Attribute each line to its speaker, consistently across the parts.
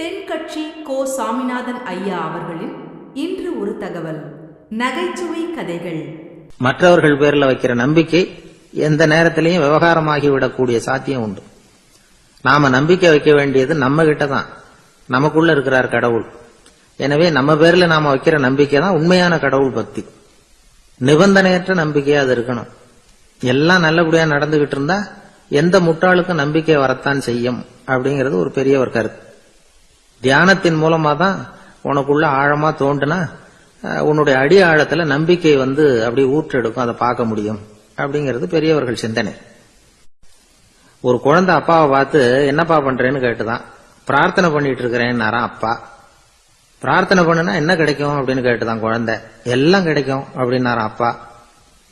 Speaker 1: தென்கட்சி கோ சாமிநாதன் ஐயா அவர்களின் இன்று ஒரு தகவல். நகைச்சுவை கதைகள்.
Speaker 2: மற்றவர்கள் பேரில் வைக்கிற நம்பிக்கை எந்த நேரத்திலையும் விவகாரமாகி விடக்கூடிய சாத்தியம் உண்டு. நாம நம்பிக்கை வைக்க வேண்டியது நம்ம கிட்ட தான் நமக்குள்ள இருக்கிறார் கடவுள். எனவே நம்ம பேர்ல நாம வைக்கிற நம்பிக்கை தான் உண்மையான கடவுள் பக்தி. நிபந்தனையற்ற நம்பிக்கையா அது இருக்கணும். எல்லாம் நல்லபடியா நடந்துகிட்டு இருந்தா எந்த முட்டாளுக்கும் நம்பிக்கை வரத்தான் செய்யும் அப்படிங்கிறது ஒரு பெரிய ஒரு கருத்து. தியானத்தின் மூலமா தான் உனக்குள்ள ஆழமா தோண்டுனா உன்னுடைய அடி ஆழத்துல நம்பிக்கை வந்து அப்படி ஊற்றெடுக்கும் அதை பார்க்க முடியும் அப்படிங்கிறது பெரியவர்கள் சிந்தனை. ஒரு குழந்தை அப்பாவை பார்த்து என்னப்பா பண்றேன்னு கேட்டுதான். பிரார்த்தனை பண்ணிட்டு இருக்கிறேன்னாராம் அப்பா. பிரார்த்தனை பண்ணுனா என்ன கிடைக்கும்? அப்படின்னு கேட்டுதான் குழந்தை. எல்லாம் கிடைக்கும் அப்படின்னாராம் அப்பா.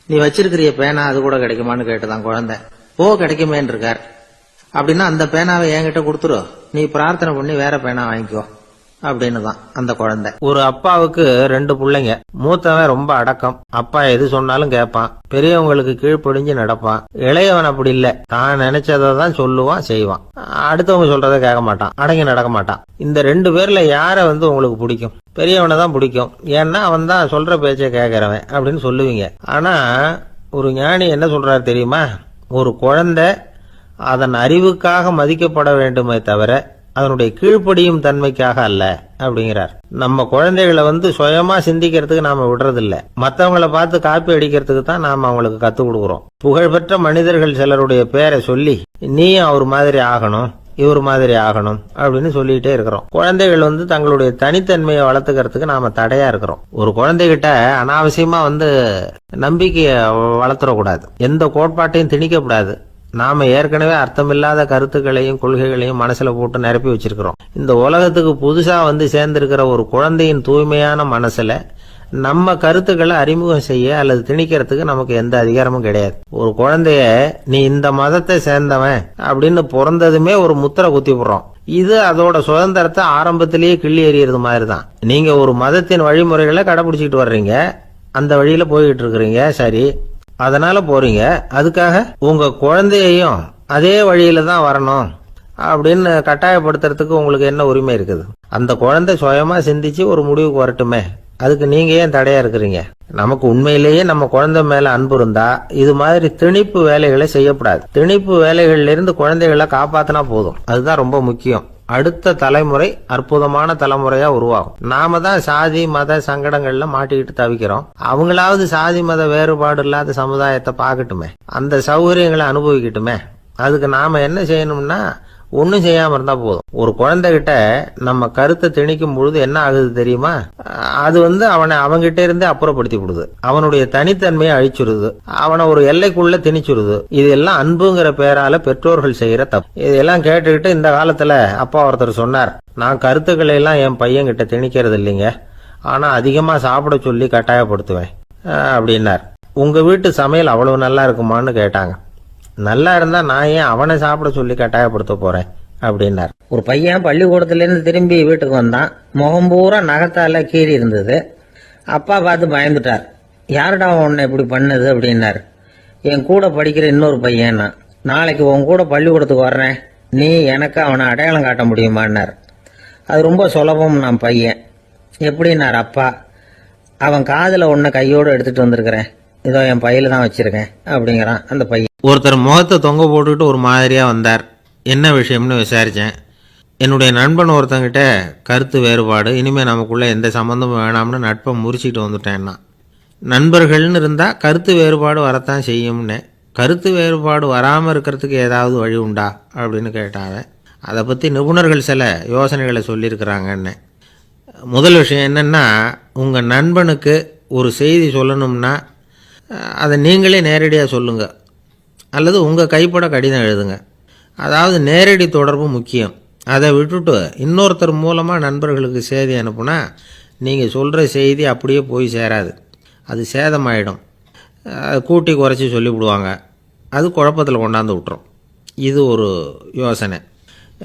Speaker 2: நீ வச்சிருக்கிறிய பேனா அது கூட கிடைக்குமான்னு கேட்டுதான் குழந்தை. ஓ கிடைக்குமேன்னு இருக்கார் அப்படின்னா அந்த பேனாவை என்கிட்ட கொடுத்துரு. நீ பிரார்த்தனை பண்ணி வேற பேனா வாங்கிக்கோ. அப்படின்னு தான் அந்த குழந்தை. ஒரு அப்பாவுக்கு ரெண்டு பிள்ளைங்க. மூத்தவன் ரொம்ப அடக்கம். அப்பா எது சொன்னாலும் கேட்பான். பெரியவங்களுக்கு கீழ்ப்படிஞ்சு நடப்பான். இளையவன் அப்படி இல்ல. தான் நினைச்சதை தான் சொல்லுவான் செய்வான். அடுத்தவங்க சொல்றத கேட்க மாட்டான். அடங்கி நடக்க மாட்டான். இந்த ரெண்டு பேர்ல யார வந்து உங்களுக்கு பிடிக்கும்? பெரியவனை தான் பிடிக்கும். ஏன்னா அவன் தான் சொல்ற பேச்சை கேட்கறவன் அப்படின்னு சொல்லுவீங்க. ஆனா ஒரு ஞானி என்ன சொல்றாரு தெரியுமா? ஒரு குழந்தை அதன் அறிவுக்காக மதிக்கப்பட வேண்டுமே தவிர அதனுடைய கீழ்ப்படியும் தன்மைக்காக அல்ல அப்படிங்கிறார். நம்ம குழந்தைகளை வந்து சுயமா சிந்திக்கிறதுக்கு நாம விடுறதில்ல. மற்றவங்களை பார்த்து காப்பி அடிக்கிறதுக்கு தான் நாம அவங்களுக்கு கத்துக் கொடுக்குறோம். புகழ்பெற்ற மனிதர்கள் சிலருடைய பேரை சொல்லி நீயும் அவர் மாதிரி ஆகணும் இவர் மாதிரி ஆகணும் அப்படின்னு சொல்லிட்டே இருக்கிறோம். குழந்தைகள் வந்து தங்களுடைய தனித்தன்மையை வளர்த்துக்கிறதுக்கு நாம தடையா இருக்கிறோம். ஒரு குழந்தைகிட்ட அனாவசியமா வந்து நம்பிக்கையை வளர்த்துடக்கூடாது எந்த கோட்பாட்டையும் திணிக்கக்கூடாது. நாம் ஏற்கனவே அர்த்தமில்லாத கருத்துக்களையும் கொள்கைகளையும் மனசில் போட்டு நிரப்பி வச்சிருக்கிறோம். இந்த உலகத்துக்கு புதுசாக வந்து சேர்ந்திருக்கிற ஒரு குழந்தையின் தூய்மையான மனசில் நம்ம கருத்துக்களை அறிமுகம் செய்ய அல்லது திணிக்கிறதுக்கு நமக்கு எந்த அதிகாரமும் கிடையாது. ஒரு குழந்தைய நீ இந்த மதத்தை சேர்ந்தவன் அப்படின்னு பிறந்ததுமே ஒரு முத்திரை குத்தி விடுறோம் இது அதோட சுதந்திரத்தை ஆரம்பத்திலேயே கிள்ளி எறியறது மாதிரி தான் நீங்கள் ஒரு மதத்தின் வழிமுறைகளை கடைபிடிச்சிட்டு வர்றீங்க. அந்த வழியில் போய்கிட்டு இருக்கிறீங்க. சரி. அதனால போறீங்க. அதுக்காக உங்க குழந்தையையும் அதே வழியில தான் வரணும் அப்படின்னு கட்டாயப்படுத்துறதுக்கு உங்களுக்கு என்ன உரிமை இருக்குது? அந்த குழந்தை சுயமா சிந்திச்சு ஒரு முடிவுக்கு வரட்டுமே. அதுக்கு நீங்க ஏன் தடையா இருக்கிறீங்க? நமக்கு உண்மையிலேயே நம்ம குழந்தை மேல அன்பு இருந்தா இது மாதிரி திணிப்பு வேலைகளை செய்யக்கூடாது. திணிப்பு வேலைகள்ல இருந்து குழந்தைகளை காப்பாத்தினா போதும். அதுதான் ரொம்ப முக்கியம். அடுத்த தலைமுறை அற்புதமான தலைமுறையா உருவாகும். நாம தான் சாதி மத சங்கடங்கள்ல மாட்டிக்கிட்டு தவிக்கிறோம். அவங்களாவது சாதி மத வேறுபாடு இல்லாத சமுதாயத்தை பார்க்கட்டுமே. அந்த சௌகரியங்களை அனுபவிக்கட்டுமே. அதுக்கு நாம என்ன செய்யணும்னா ஒன்றும் செய்யாமல் இருந்தால் போதும். ஒரு குழந்தைகிட்ட நம்ம கருத்தை திணிக்கும் பொழுது என்ன ஆகுது தெரியுமா? அது வந்து அவனை அவங்கிட்ட இருந்தே அப்புறப்படுத்தி விடுது. அவனுடைய தனித்தன்மையை அழிச்சுடுது அவனை ஒரு எல்லைக்குள்ள திணிச்சுடுது இதெல்லாம் அன்புங்கிற பேரால பெற்றோர்கள் செய்யற தப்பு. இதெல்லாம் கேட்டுக்கிட்டு இந்த காலத்துல அப்பா ஒருத்தர் சொன்னார் நான் கருத்துக்களை எல்லாம் என் பையன்கிட்ட திணிக்கிறது இல்லைங்க. ஆனா அதிகமா சாப்பிட சொல்லி கட்டாயப்படுத்துவேன். அப்படின்னார். உங்க வீட்டு சமையல் அவ்வளவு நல்லா இருக்குமான்னு கேட்டாங்க. நல்லா இருந்தா நான் ஏன் அவனை சாப்பிட சொல்லி கட்டாயப்படுத்த போறேன்? அப்படின்னார். ஒரு பையன் பள்ளிக்கூடத்துலேருந்து திரும்பி வீட்டுக்கு வந்தான். முகம் பூரா நகத்தால கீறி இருந்தது. அப்பா பார்த்து பயந்துட்டார். யாருடா உன்னை இப்படி பண்ணது? அப்படின்னார். என் கூட படிக்கிற இன்னொரு பையன்? நான் நாளைக்கு உன் கூட பள்ளிக்கூடத்துக்கு வர்றேன். நீ எனக்கு அவனை அடையாளம் காட்ட முடியுமான்னார். அது ரொம்ப சுலபம் நான் பையன். எப்படின்னார் அப்பா? அவன் காதில் உன்னை கையோடு எடுத்துகிட்டு வந்திருக்கிறேன். இதோ என் பையில தான் வச்சுருக்கேன். அப்படிங்கிறான் அந்த பையன். ஒருத்தர் முகத்தை தொங்க போட்டுக்கிட்டு ஒரு மாதிரியாக வந்தார். என்ன விஷயம்னு விசாரித்தேன் என்னுடைய நண்பன் ஒருத்தங்கிட்ட கருத்து வேறுபாடு இனிமே நமக்குள்ளே எந்த சம்மந்தமும் வேணாம்னு நட்பை முறிச்சிட்டு வந்துட்டேன்னா. நண்பர்கள்னு இருந்தால் கருத்து வேறுபாடு வரத்தான் செய்யும்னு. கருத்து வேறுபாடு வராமல் இருக்கிறதுக்கு ஏதாவது வழி உண்டா? அப்படின்னு கேட்டாங்க. அதை பற்றி நிபுணர்கள் சில யோசனைகளை சொல்லியிருக்கிறாங்கன்னு. முதல் விஷயம் என்னென்னா உங்கள் நண்பனுக்கு ஒரு செய்தி சொல்லணும்னா அதை நீங்களே நேரடியாக சொல்லுங்கள் அல்லது உங்கள் கைப்பட கடிதம் எழுதுங்க. அதாவது நேரடி தொடர்பு முக்கியம். அதை விட்டுட்டு இன்னொருத்தர் மூலமாக நண்பர்களுக்கு செய்தி அனுப்புனா நீங்கள் சொல்கிற செய்தி அப்படியே போய் சேராது. அது சேதமாயிடும். கூட்டி குறைச்சி சொல்லிவிடுவாங்க. அது குழப்பத்தில் கொண்டாந்து விட்டுரும். இது ஒரு யோசனை.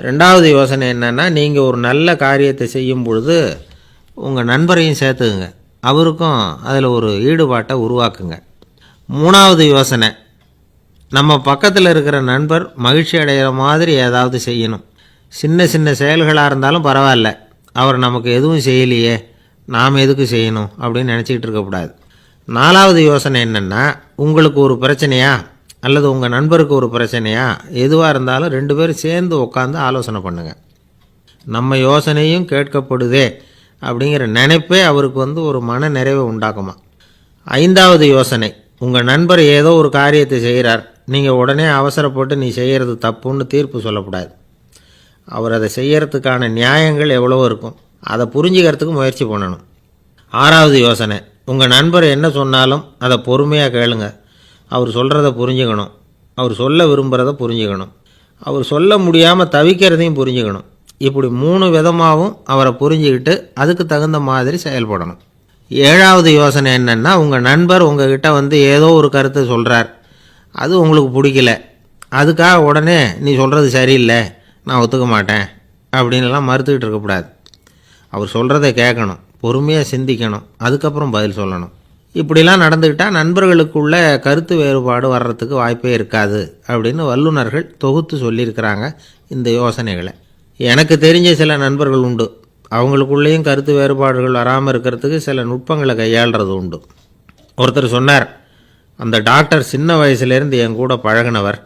Speaker 2: ரெண்டாவது யோசனை என்னென்னா நீங்கள் ஒரு நல்ல காரியத்தை செய்யும் பொழுது உங்கள் நண்பரையும் சேர்த்துக்குங்க. அவருக்கும் அதில் ஒரு ஈடுபாட்டை உருவாக்குங்க. மூணாவது யோசனை நம்ம பக்கத்தில் இருக்கிற நண்பர் மகிழ்ச்சி அடைகிற மாதிரி ஏதாவது செய்யணும். சின்ன சின்ன செயல்களாக இருந்தாலும் பரவாயில்ல. அவர் நமக்கு எதுவும் செய்யலையே நாம் எதுக்கு செய்யணும் அப்படின்னு நினச்சிக்கிட்டு இருக்கக்கூடாது நாலாவது யோசனை என்னென்னா உங்களுக்கு ஒரு பிரச்சனையா அல்லது உங்கள் நண்பருக்கு ஒரு பிரச்சனையா எதுவாக இருந்தாலும் ரெண்டு பேரும் சேர்ந்து உட்காந்து ஆலோசனை பண்ணுங்கள் நம்ம யோசனையும் கேட்கப்படுதே அப்படிங்கிற நினைப்பே அவருக்கு வந்து ஒரு மன நிறைவை உண்டாக்குமா? ஐந்தாவது யோசனை உங்கள் நண்பர் ஏதோ ஒரு காரியத்தை செய்கிறார் நீங்கள் உடனே அவசரப்பட்டு நீ செய்கிறது தப்புன்னு தீர்ப்பு சொல்லக்கூடாது. அவர் அதை செய்யறதுக்கான நியாயங்கள் எவ்வளவோ இருக்கும். அதை புரிஞ்சுக்கிறதுக்கு முயற்சி பண்ணணும். ஆறாவது யோசனை உங்கள் நண்பர் என்ன சொன்னாலும் அதை பொறுமையாக கேளுங்க. அவர் சொல்கிறத புரிஞ்சுக்கணும். அவர் சொல்ல விரும்புகிறத புரிஞ்சுக்கணும். அவர் சொல்ல முடியாமல் தவிக்கிறதையும் புரிஞ்சுக்கணும். இப்படி மூணு விதமாகவும் அவரை புரிஞ்சுக்கிட்டு அதுக்கு தகுந்த மாதிரி செயல்படணும். ஏழாவது யோசனை என்னென்னா உங்கள் நண்பர் உங்ககிட்ட வந்து ஏதோ ஒரு கருத்தை சொல்கிறார் அது உங்களுக்கு பிடிக்கல. அதுக்காக உடனே நீ சொல்கிறது சரியில்லை நான் ஒத்துக்க மாட்டேன் அப்படின்லாம் மறுத்துக்கிட்டு இருக்கக்கூடாது. அவர் சொல்கிறத கேட்கணும் பொறுமையாக சிந்திக்கணும் அதுக்கப்புறம் பதில் சொல்லணும். இப்படிலாம் நடந்துக்கிட்டால் நண்பர்களுக்குள்ள கருத்து வேறுபாடு வர்றதுக்கு வாய்ப்பே இருக்காது அப்படின்னு வல்லுநர்கள் தொகுத்து சொல்லியிருக்கிறாங்க இந்த யோசனைகளை. எனக்கு தெரிஞ்ச சில நண்பர்கள் உண்டு. அவங்களுக்குள்ளேயும் கருத்து வேறுபாடுகள் வராமல் இருக்கிறதுக்கு சில நுட்பங்களை கையாளுறது உண்டு. ஒருத்தர் சொன்னார் அந்த டாக்டர் சின்ன வயசுலேருந்து என் கூட பழகினவர்.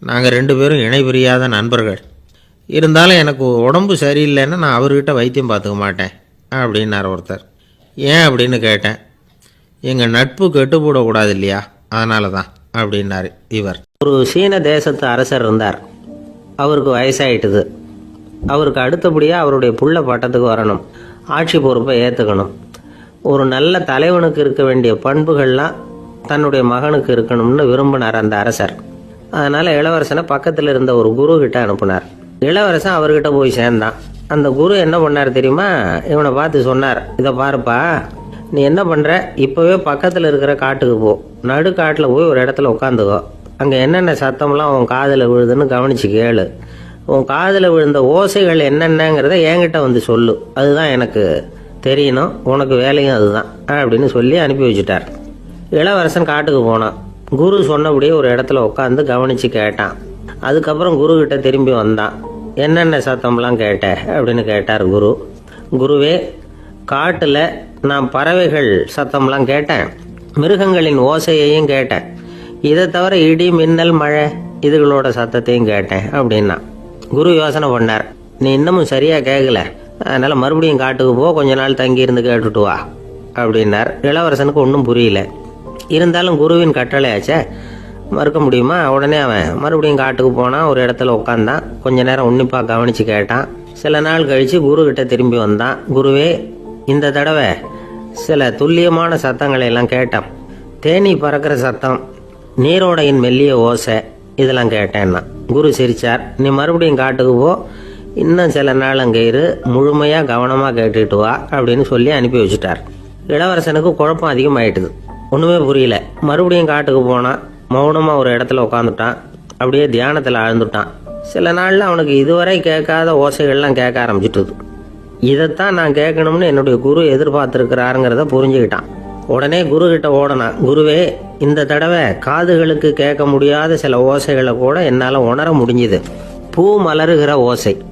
Speaker 2: நாங்கள் ரெண்டு பேரும் இணை பிரியாத நண்பர்கள். இருந்தாலும் எனக்கு உடம்பு சரியில்லைன்னா நான் அவர்கிட்ட வைத்தியம் பார்த்துக்க மாட்டேன் அப்படின்னார் ஒருத்தர். ஏன் அப்படின்னு கேட்டேன். எங்கள் நட்பு கெட்டு போடக்கூடாது இல்லையா? அதனால தான் அப்படின்னார் இவர். ஒரு சீன தேசத்து அரசர் இருந்தார். அவருக்கு வயசாயிட்டுது. அவருக்கு அடுத்தபடியாக அவருடைய புள்ள பட்டத்துக்கு வரணும். ஆட்சி பொறுப்பை ஏற்றுக்கணும் ஒரு நல்ல தலைவனுக்கு இருக்க வேண்டிய பண்புகள்லாம் தன்னுடைய மகனுக்கு இருக்கணும்னு விரும்பினார் அந்த அரசர். அதனால் இளவரசனை பக்கத்தில் இருந்த ஒரு குரு கிட்ட அனுப்புனார். இளவரசன் அவர்கிட்ட போய் சேர்ந்தான். அந்த குரு என்ன பண்ணார் தெரியுமா? இவனை பார்த்து சொன்னார் இதை பாருப்பா நீ என்ன பண்ணுற இப்போவே பக்கத்தில் இருக்கிற காட்டுக்கு போ. நடு காட்டில் போய் ஒரு இடத்துல உட்காந்துக்கோ அங்கே என்னென்ன சத்தம்லாம் உன் காதில் விழுதுன்னு கவனிச்சு கேளு. உன் காதில் விழுந்த ஓசைகள் என்னென்னங்கிறத என்கிட்ட வந்து சொல்லு. அதுதான் எனக்கு தெரியணும். உனக்கு வேலையும் அதுதான் அப்படின்னு சொல்லி அனுப்பி வச்சுட்டார். இளவரசன் காட்டுக்கு போனான். குரு சொன்னபடியே ஒரு இடத்துல உட்காந்து கவனித்து கேட்டான். அதுக்கப்புறம் குரு கிட்ட திரும்பி வந்தான். என்னென்ன சத்தம்லாம் கேட்ட? அப்படின்னு கேட்டார் குரு. குருவே காட்டில் நான் பறவைகள் சத்தம்லாம் கேட்டேன். மிருகங்களின் ஓசையையும் கேட்டேன். இதை தவிர இடி மின்னல் மழை இதுகளோட சத்தத்தையும் கேட்டேன் அப்படின்னா குரு யோசனை பண்ணார். நீ இன்னமும் சரியாக கேட்கல அதனால் மறுபடியும் காட்டுக்கு போ. கொஞ்ச நாள் தங்கி இருந்து கேட்டுட்டு வா அப்படின்னார். இளவரசனுக்கு ஒன்றும் புரியல. இருந்தாலும் குருவின் கட்டளையாச்சே மறுக்க முடியுமா? உடனே அவன் மறுபடியும் காட்டுக்கு போனான் ஒரு இடத்துல உட்காந்தான் கொஞ்ச நேரம் உன்னிப்பாக கவனித்து கேட்டான். சில நாள் கழித்து குரு கிட்ட திரும்பி வந்தான். குருவே இந்த தடவை சில துல்லியமான சத்தங்களை எல்லாம் கேட்டான். தேனி பறக்கிற சத்தம் நீரோடையின் மெல்லிய ஓசை இதெல்லாம் கேட்டேன்னா. குரு சிரிச்சார். நீ மறுபடியும் காட்டுக்கு போ. இன்னும் சில நாள் அங்கே இரு. முழுமையாக கவனமாக கேட்டுட்டு வா அப்படின்னு சொல்லி அனுப்பி வச்சுட்டார். இளவரசனுக்கு குழப்பம் அதிகமாயிட்டுது. ஒன்றுமே புரியல. மறுபடியும் காட்டுக்கு போனான் மௌனமாக ஒரு இடத்துல உட்காந்துட்டான் அப்படியே தியானத்தில் ஆழ்ந்துட்டான் சில நாளில் அவனுக்கு இதுவரை கேட்காத ஓசைகள்லாம் கேட்க ஆரம்பிச்சிட்டுது. இதைத்தான் நான் கேட்கணும்னு என்னுடைய குரு எதிர்பார்த்துருக்கிறாருங்கிறத புரிஞ்சுக்கிட்டான். உடனே குரு கிட்ட ஓடனான். குருவே இந்த தடவை காதுகளுக்கு கேட்க முடியாத சில ஓசைகளை கூட என்னால் உணர முடிஞ்சுது. பூ மலருகிற ஓசை.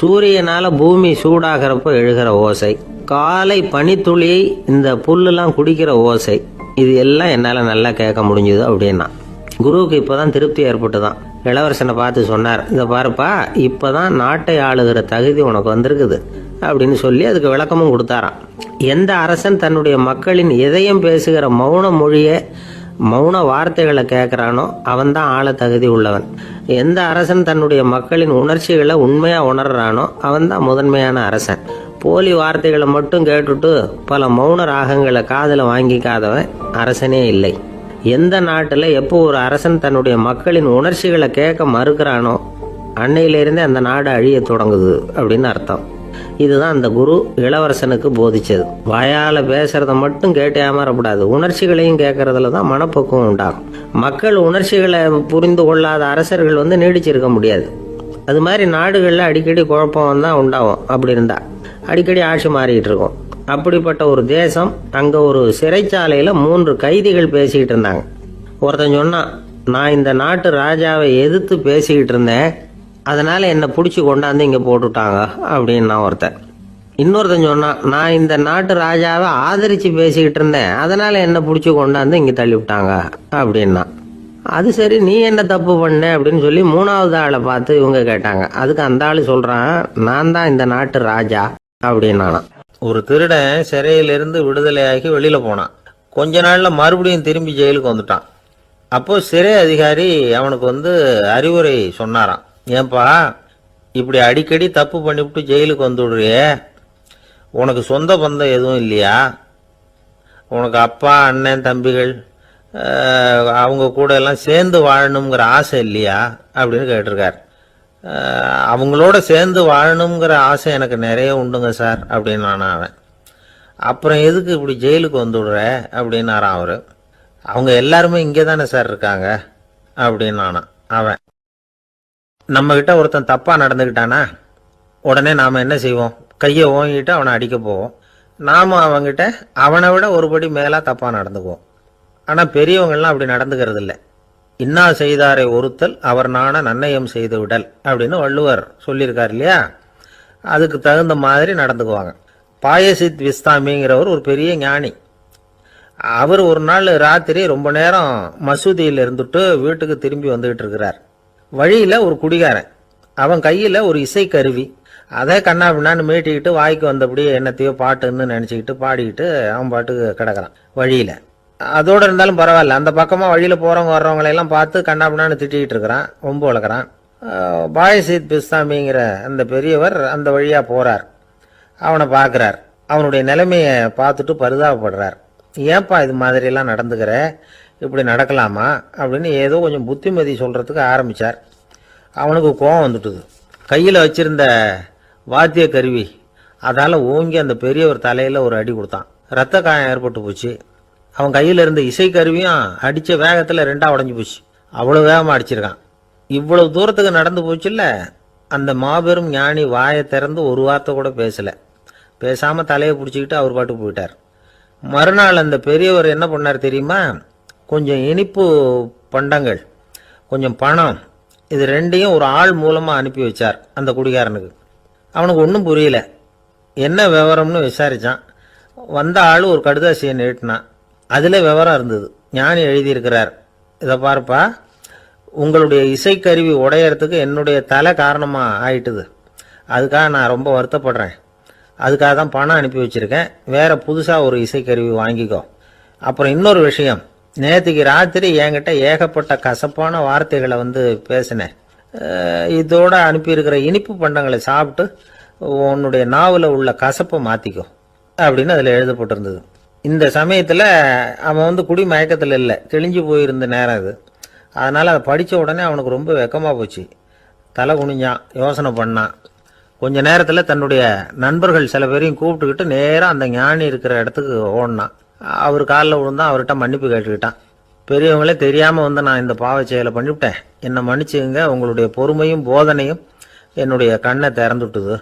Speaker 2: சூரியனால் பூமி சூடாகிறப்போ எழுகிற ஓசை. காலை பனித்துளியை இந்த புல்லுலாம் குடிக்கிற ஓசை. இது எல்லாம் என்னால் நல்லா கேட்க முடிஞ்சுது அப்படின்னா குருவுக்கு இப்போ தான் திருப்தி ஏற்பட்டு தான் இளவரசனை பார்த்து சொன்னார் இந்த பாருப்பா இப்போதான் நாட்டை ஆளுகிற தகுதி உனக்கு வந்திருக்குது அப்படின்னு சொல்லி அதுக்கு விளக்கமும் கொடுத்தாராம். எந்த அரசன் தன்னுடைய மக்களின் இதயம் பேசுகிற மௌன மொழியை மௌன வார்த்தைகளை கேட்குறானோ அவன்தான் ஆள தகுதி உள்ளவன். எந்த அரசன் தன்னுடைய மக்களின் உணர்ச்சிகளை உண்மையாக உணர்றானோ அவன்தான் முதன்மையான அரசன். போலி வார்த்தைகளை மட்டும் கேட்டுட்டு பல மௌன ராகங்களை காதில் வாங்கிக்காதவன் அரசனே இல்லை. எந்த நாட்டில் எப்போ ஒரு அரசன் தன்னுடைய மக்களின் உணர்ச்சிகளை கேட்க மறுக்கிறானோ அன்னையிலிருந்தே அந்த நாடு அழிய தொடங்குது அப்படின்னு அர்த்தம். இதுதான் அந்த குரு இளவரசனுக்கு போதிச்சது. வாயால் பேசுறத மட்டும் கேட்டு ஏமாறப்படாது உணர்ச்சிகளையும் கேட்கறதுல தான் மனப்பக்குவம் உண்டாகும். மக்கள் உணர்ச்சிகளை புரிந்து கொள்ளாத அரசர்கள் வந்து நீடிச்சிருக்க முடியாது. அது மாதிரி நாடுகளில் அடிக்கடி குழப்பம் தான் உண்டாகும். அப்படி இருந்தா அடிக்கடி ஆட்சி மாறிக்கிட்டு இருக்கும் அப்படிப்பட்ட ஒரு தேசம் அங்கே ஒரு சிறைச்சாலையில் மூன்று கைதிகள் பேசிக்கிட்டு இருந்தாங்க ஒருத்தன் சொன்னான் நான் இந்த நாட்டு ராஜாவை எதிர்த்து பேசிக்கிட்டு இருந்தேன்
Speaker 3: அதனால என்னை பிடிச்சி கொண்டாந்து இங்கே போட்டுட்டாங்க அப்படின்னா ஒருத்தன். இன்னொருத்தன் சொன்னான் நான் இந்த நாட்டு ராஜாவை ஆதரிச்சு பேசிக்கிட்டு இருந்தேன் அதனால என்னை பிடிச்சி கொண்டாந்து இங்கே தள்ளி விட்டாங்க அப்படின்னா. அது சரி நீ என்ன தப்பு பண்ண? அப்படின்னு சொல்லி மூணாவது ஆளை பார்த்து இவங்க கேட்டாங்க. அதுக்கு அந்த ஆள் சொல்கிறான் நான் தான் இந்த நாட்டு ராஜா. அப்படின்னா
Speaker 2: ஒரு திருடன் சிறையிலிருந்து விடுதலையாகி வெளியில போனான். கொஞ்ச நாள்ல மறுபடியும் திரும்பி ஜெயிலுக்கு வந்துட்டான். அப்போ சிறை அதிகாரி அவனுக்கு வந்து அறிவுரை சொன்னாராம். ஏன்பா இப்படி அடிக்கடி தப்பு பண்ணிவிட்டு ஜெயிலுக்கு வந்துடுறியே? உனக்கு சொந்த பந்தம் எதுவும் இல்லையா? உனக்கு அப்பா அண்ணன் தம்பிகள் அவங்க கூட எல்லாம் சேர்ந்து வாழணுங்கிற ஆசை இல்லையா? அப்படின்னு கேட்டிருக்காரு. அவங்களோட சேர்ந்து வாழணுங்கிற ஆசை எனக்கு நிறைய உண்டுங்க சார் அப்படின்னு நான் அவன் அப்புறம் எதுக்கு இப்படி ஜெயிலுக்கு வந்து விடுற அப்படின்னாரான் அவர். அவங்க எல்லாருமே இங்கே தானே சார் இருக்காங்க அப்படின்னு அவன் நம்மக்கிட்ட ஒருத்தன் தப்பாக நடந்துக்கிட்டானா உடனே நாம் என்ன செய்வோம்? கையை ஓங்கிட்டு அவனை அடிக்க போவோம். நாம அவன்கிட்ட அவனை விட ஒருபடி மேலாக தப்பாக நடந்துக்குவோம். ஆனால் பெரியவங்கள்லாம் அப்படி நடந்துக்கிறது இல்லை இன்னா செய்தாரை ஒருத்தல் அவர் நாண நன்னயம் செய்து விடல் அப்படின்னு வள்ளுவர் சொல்லியிருக்கார் இல்லையா? அதுக்கு தகுந்த மாதிரி நடந்துக்குவாங்க. பாயசித் விஸ்தாமிங்கிறவர் ஒரு பெரிய ஞானி. அவர் ஒரு நாள் ராத்திரி ரொம்ப நேரம் மசூதியில் இருந்துட்டு வீட்டுக்கு திரும்பி வந்துகிட்டு இருக்கிறார். வழியில் ஒரு குடிகாரன். அவன் கையில் ஒரு இசை கருவி அதை கண்ணா பின்னான்னு மீட்டிக்கிட்டு வாய்க்கு வந்தபடியே என்னத்தையோ பாட்டுன்னு நினச்சிக்கிட்டு பாடிக்கிட்டு அவன் பாட்டுக்கு கிடக்கிறான் வழியில். அதோட இருந்தாலும் பரவாயில்ல. அந்த பக்கமாக வழியில் போகிறவங்க வர்றவங்களையெல்லாம் பார்த்து கண்ணா பின்னான்னு திட்டிக்கிட்டு இருக்கிறான். ரொம்ப வளர்க்குறான். பாயசீத் பிஸ்தாமிங்கிற அந்த பெரியவர் அந்த வழியாக போகிறார் அவனை பார்க்குறார். அவனுடைய நிலைமையை பார்த்துட்டு பரிதாபப்படுறார். ஏன்பா இது மாதிரியெல்லாம் நடந்துக்கிற? இப்படி நடக்கலாமா? அப்படின்னு ஏதோ கொஞ்சம் புத்திமதி சொல்கிறதுக்கு ஆரம்பித்தார் அவனுக்கு கோவம் வந்துட்டுது. கையில் வச்சுருந்த வாத்திய கருவி அதால் ஓங்கி அந்த பெரியவர் தலையில் ஒரு அடி கொடுத்தான். ரத்த காயம் ஏற்பட்டு போச்சு. அவன் கையில் இருந்த இசைக்கருவியும் அடித்த வேகத்தில் ரெண்டாக உடஞ்சி போச்சு. அவ்வளோ வேகமாக அடிச்சிருக்கான். இவ்வளவு தூரத்துக்கு நடந்து போச்சுல்ல அந்த மாபெரும் ஞானி வாயை திறந்து ஒரு வார்த்தை கூட பேசலை. பேசாமல் தலையை பிடிச்சிக்கிட்டு அவர் பாட்டுக்கு போயிட்டார். மறுநாள் அந்த பெரியவர் என்ன பண்ணார் தெரியுமா? கொஞ்சம் இனிப்பு பண்டங்கள் கொஞ்சம் பணம் இது ரெண்டையும் ஒரு ஆள் மூலமாக அனுப்பி வச்சார் அந்த குடிகாரனுக்கு. அவனுக்கு ஒன்றும் புரியல. என்ன விவரம்னு விசாரிச்சான். வந்த ஆள் ஒரு கடுதாசியை நீட்டினான். அதில் விவரம் இருந்தது. ஞானி எழுதியிருக்கிறார். இதை பார்ப்பா. உங்களுடைய இசைக்கருவி உடையறதுக்கு என்னுடைய தலை காரணமாக ஆயிட்டுது. அதுக்காக நான் ரொம்ப வருத்தப்படுறேன். அதுக்காக தான் பணம் அனுப்பி வச்சுருக்கேன். வேறு புதுசாக ஒரு இசைக்கருவி வாங்கிக்கோ. அப்புறம் இன்னொரு விஷயம். நேற்றுக்கு ராத்திரி என்கிட்ட ஏகப்பட்ட கசப்பான வார்த்தைகளை வந்து பேசினேன். இதோடு அனுப்பியிருக்கிற இனிப்பு பண்டங்களை சாப்பிட்டு உன்னுடைய நாவில் உள்ள கசப்பை மாற்றிக்கோ அப்படின்னு அதில் எழுதப்பட்டிருந்தது. இந்த சமயத்தில் அவன் வந்து குடி மயக்கத்தில் இல்லை. தெளிஞ்சு போயிருந்த நேரம் அது. அதனால் அதை படித்த உடனே அவனுக்கு ரொம்ப வெக்கமாக போச்சு. தலை குனிஞ்சான் யோசனை பண்ணான். கொஞ்ச நேரத்தில் தன்னுடைய நண்பர்கள் சில பேரையும் கூப்பிட்டுக்கிட்டு நேராக அந்த ஞானி இருக்கிற இடத்துக்கு ஓடினான். அவர் காலில் விழுந்தான் அவர்கிட்ட மன்னிப்பு கேட்டுக்கிட்டான். பெரியவங்களே தெரியாமல் வந்து நான் இந்த பாவ செயலை பண்ணிவிட்டேன். என்னை மன்னிச்சுங்க உங்களுடைய பொறுமையும் போதனையும் என்னுடைய கண்ணை திறந்துட்டுது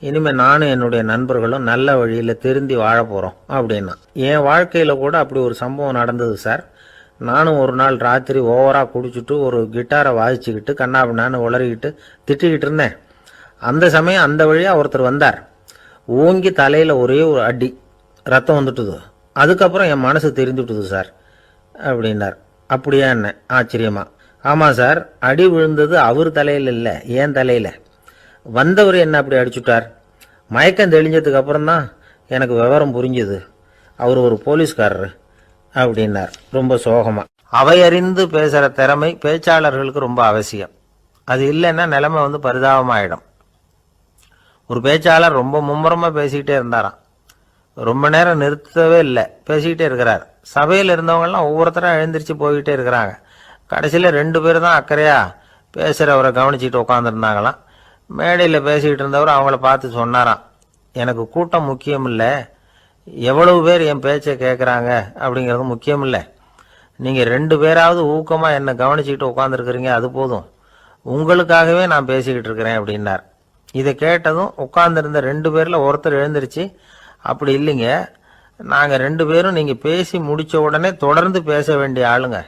Speaker 2: இனிமே நானும் என்னுடைய நண்பர்களும் நல்ல வழியில் திருந்தி வாழ போகிறோம் அப்படின்னா. என் வாழ்க்கையில் கூட அப்படி ஒரு சம்பவம் நடந்தது சார். நானும் ஒரு நாள் ராத்திரி ஓவராக குடிச்சிட்டு ஒரு கிட்டாரை வாசிச்சுக்கிட்டு கண்ணாபின்னான்னு உளறிக்கிட்டு திட்டிக்கிட்டு இருந்தேன். அந்த சமயம் அந்த வழியாக ஒருத்தர் வந்தார். ஓங்கி தலையில் ஒரே ஒரு அடி ரத்தம் வந்துட்டுது. அதுக்கப்புறம் என் மனசு தெரிந்துட்டுது சார் அப்படின்னார். அப்படியா என்ன? ஆச்சரியமா. ஆமாம் சார் அடி விழுந்தது அவர் தலையில் இல்லை ஏன் தலையில். வந்தவர் என்ன அப்படி அடிச்சுட்டார்? மயக்கம் தெளிஞ்சதுக்கு அப்புறம் தான் எனக்கு விவரம் புரிஞ்சுது. அவர் ஒரு போலீஸ்காரர் அப்படின்னார். ரொம்ப சோகமாக அவையறிந்து பேசுகிற திறமை பேச்சாளர்களுக்கு ரொம்ப அவசியம். அது இல்லைன்னா நிலைமை வந்து பரிதாபமாயிடும். ஒரு பேச்சாளர் ரொம்ப மும்முரமாக பேசிக்கிட்டே இருந்தாராம். ரொம்ப நேரம் நிறுத்தவே இல்லை. பேசிக்கிட்டே இருக்கிறார். சபையில் இருந்தவங்கலாம் ஒவ்வொருத்தரும் எழுந்திரிச்சு போய்கிட்டே இருக்கிறாங்க. கடைசியில் ரெண்டு பேர் தான் அக்கறையாக பேசுகிறவரை கவனிச்சிட்டு உட்காந்துருந்தாங்களாம் மேடையில் பேசிக்கிட்டு இருந்தவர் அவங்கள பார்த்து சொன்னாராம். எனக்கு கூட்டம் முக்கியம் இல்லை எவ்வளவு பேர் என் பேச்சை கேட்குறாங்க அப்படிங்கிறது முக்கியம் இல்லை நீங்கள் ரெண்டு பேராவது ஊக்கமாக என்னை கவனிச்சுக்கிட்டு உட்காந்துருக்குறீங்க அது போதும். உங்களுக்காகவே நான் பேசிக்கிட்டு இருக்கிறேன் அப்படின்னார். இதை கேட்டதும் உட்காந்துருந்த ரெண்டு பேரில் ஒருத்தர் எழுந்திருச்சு அப்படி இல்லைங்க. நாங்கள் ரெண்டு பேரும் நீங்கள் பேசி முடித்த உடனே தொடர்ந்து பேச வேண்டிய ஆளுங்க.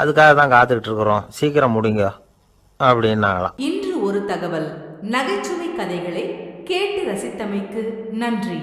Speaker 2: அதுக்காக தான் காத்துக்கிட்டு இருக்கிறோம். சீக்கிரம் முடிங்க. அப்படின்னாங்களாம்.
Speaker 1: இன்று ஒரு தகவல். நகைச்சுவை கதைகளை கேட்டு ரசித்தமைக்கு நன்றி.